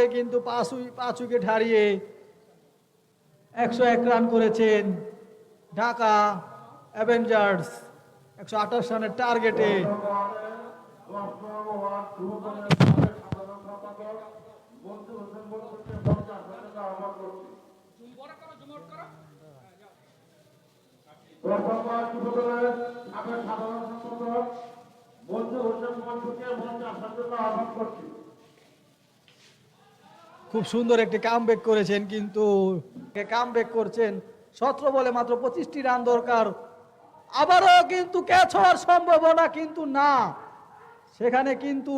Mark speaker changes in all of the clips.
Speaker 1: বলে কিন্তু পাঁচ উই- পাঁচ উইকেট হারিয়ে একশো এক রান করেছেন ঢাকা অ্যাভেঞ্জার্স। একশো আঠাশ রানের টার্গেটে।
Speaker 2: সাধারণ সম্পাদক মঞ্জুর হোসেন মঞ্জুকে মঞ্চে আসার জন্য আহ্বান করছি।
Speaker 1: খুব সুন্দর একটি কাম করেছেন কিন্তু কাম করছেন সতেরো বলে মাত্র পঁচিশটি রান দরকার। আবারও কিন্তু ক্যাচ হওয়ার সম্ভাবনা কিন্তু না। সেখানে কিন্তু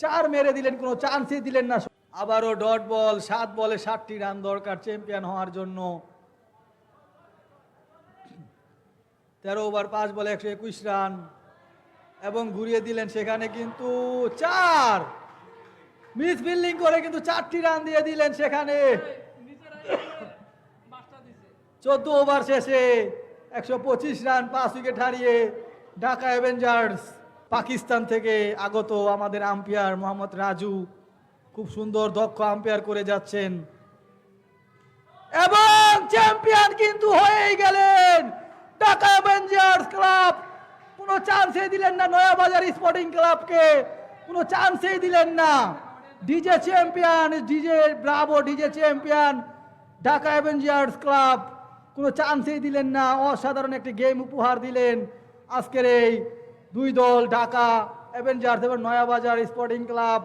Speaker 1: চার মেরে দিলেন, কোনো চান্সই দিলেন না। আবারও ডট বল সাত বলে ষাটটি রান দরকার চ্যাম্পিয়ন হওয়ার জন্য। তেরো ওভার পাঁচ বলে একশো একুশ রান। এবং ঘুরিয়ে দিলেন সেখানে কিন্তু চার। মিস ফিল্ডিং করে কিন্তু চারটি রান দিয়ে দিলেন সেখানে। চোদ্দ ওভার শেষে একশো পঁচিশ রান পাঁচ উইকেট হারিয়ে ঢাকা অ্যাভেঞ্জার্স পাকিস্তান থেকে আগত আমাদের আম্পায়ার মোহাম্মদ রাজু খুব সুন্দর দক্ষ আম্পায়ার করে যাচ্ছেন। এবং চ্যাম্পিয়ন কিন্তু হয়েই গেলেন ঢাকা অ্যাভেঞ্জার্স ক্লাব কোনো চান্সই দিলেন না নয়াবাজার স্পোর্টিং ক্লাবকে কোনো চান্সই দিলেন না। DJ champion DJ Bravo DJ champion Dhaka Avengers club কোনো চান্সই দিলেন না, অসাধারণ একটি গেম উপহার দিলেন। আজকের এই দুই দল ঢাকা অ্যাভেঞ্জার্স এবং নয়াবাজার স্পোর্টিং ক্লাব